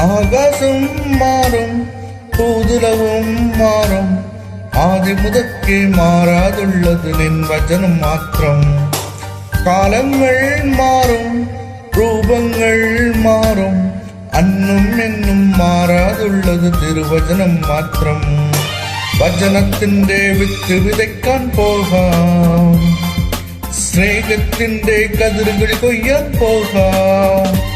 ആകാശം മാറും ഭൂതലവും മാറും. ആദ്യം മുതക്കെ മാറാതുള്ളത് നിൻവചനം മാത്രം. കാലങ്ങൾ മാറും രൂപങ്ങൾ മാറും. അന്നും എന്നും മാറാതുള്ളത് തിരുവചനം മാത്രം. വചനത്തിന്റെ വിത്ത് വിതയ്ക്കാൻ പോകാം. സ്നേഹത്തിന്റെ കതിരുകൾ കൊയ്യാൻ പോകാം.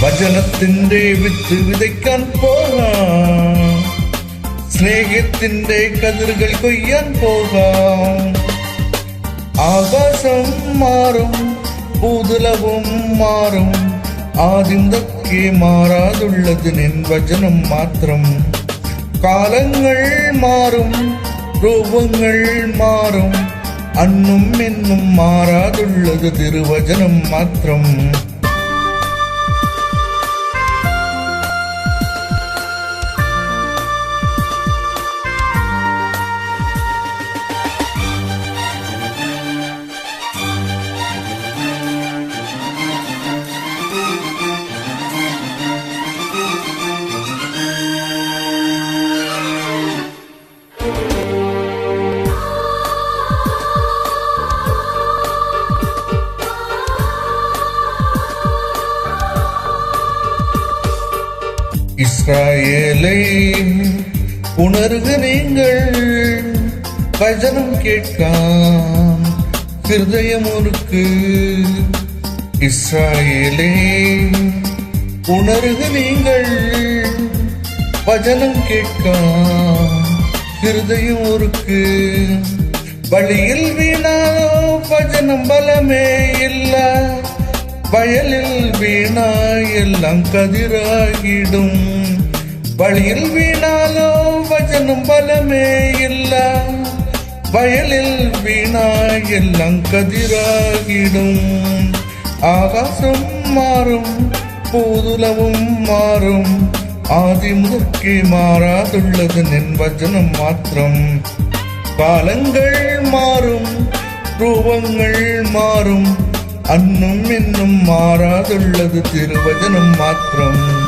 വചനത്തിന്റെ വിത്ത് വിതയ്ക്കാൻ പോകാം സ്നേഹത്തിന്റെ കതിരുകൾ കൊയ്യാൻ പോകാം ആകാശം മാറും പൂതുലവും മാറും ആദിന്തൊക്കെ മാറാതുള്ളത് നിൻ വചനം മാത്രം കാലങ്ങൾ മാറും രൂപങ്ങൾ മാറും അന്നും എന്നും മാറാതുള്ളത് തിരുവചനം മാത്രം இஸ்ராயலை உணர்க நீங்கள் வசனம் கேட்காம். ஹிருதயமுருக்கு இஸ்ராயலே இஸ்ராயேலே உணர்க நீங்கள் வசனம் கேட்காம். ஹிருதயம் ஒருக்கு வழியில் வீணாலோ வசனம் பலமே இல்லை. வயலில் வீணா எல்லாம் கதிராகிடும். வழியில் வீணாலோ வஜனும் பலமே இல்ல. வயலில் வீணா எல்லாம் கதிராகிடும். ஆகாசம் மாறும் பூதுலவும் மாறும். ஆதி முதற்கே மாறாதுள்ளது நின் வச்சனம் மாத்திரம். காலங்கள் மாறும் ரூபங்கள் மாறும். அன்னும் இன்னும் மாறாதுள்ளது திருவചனம் மாத்திரம்.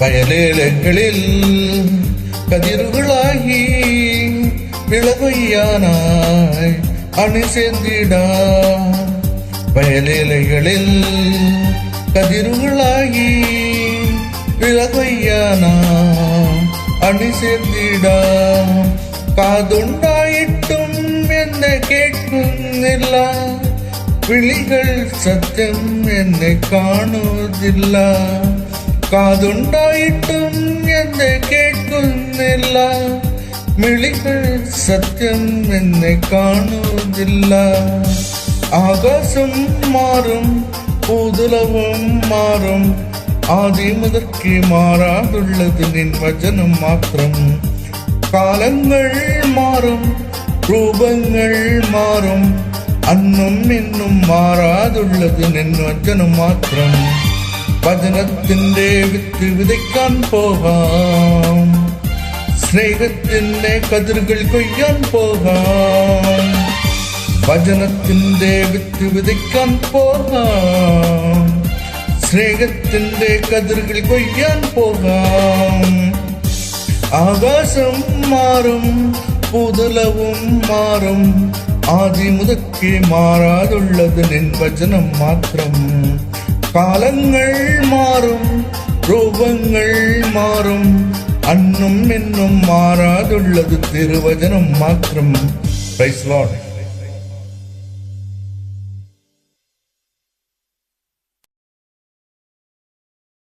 വയലേലങ്ങളിൽ കതിരുകളായി വിളവയ്യാനായി അണിചെന്തിടാം വയലേലകളിൽ കതിരുകളായി വിളവയ്യാനാം അണിചെന്തിടാം കാതുണ്ടായിട്ടും എന്നെ കേൾക്കുന്നില്ല വിളികൾ സത്യം എന്നെ കാണുന്നില്ല കാതുണ്ടായിട്ടും എന്നെ കേൾക്കുന്നില്ല. മിളികൾ സത്യം എന്നെ കാണുന്നില്ല. ആകാശം മാറും പൂതുലവും മാറും. ആദ്യ മുതൽക്ക് മാറാതുള്ളത് നിൻ വചനം മാത്രം. കാലങ്ങൾ മാറും രൂപങ്ങൾ മാറും. അന്നും ഇന്നും മാറാതുള്ളത് നിൻ വചനം മാത്രം. വചനത്തിന്റെ വിത്ത് വിതയ്ക്കാൻ പോകാം സ്നേഹത്തിന്റെ കതിരുകൾ കൊയ്യാൻ പോകാം വചനത്തിന്റെ വിത്ത് വിതയ്ക്കാൻ പോകാം സ്നേഹത്തിന്റെ കതിരുകൾ കൊയ്യാൻ പോകാം ആകാശം മാറും പുതലവും മാറും ആദി മുതക്കേ മാറാതുള്ളത് നിൻ വചനം മാത്രം കാലങ്ങൾ മാറും രൂപങ്ങൾ മാറും അന്നും ഇന്നും മാറാതുള്ളത് തിരുവചനം മാത്രം പ്രൈസ് ലോഡ്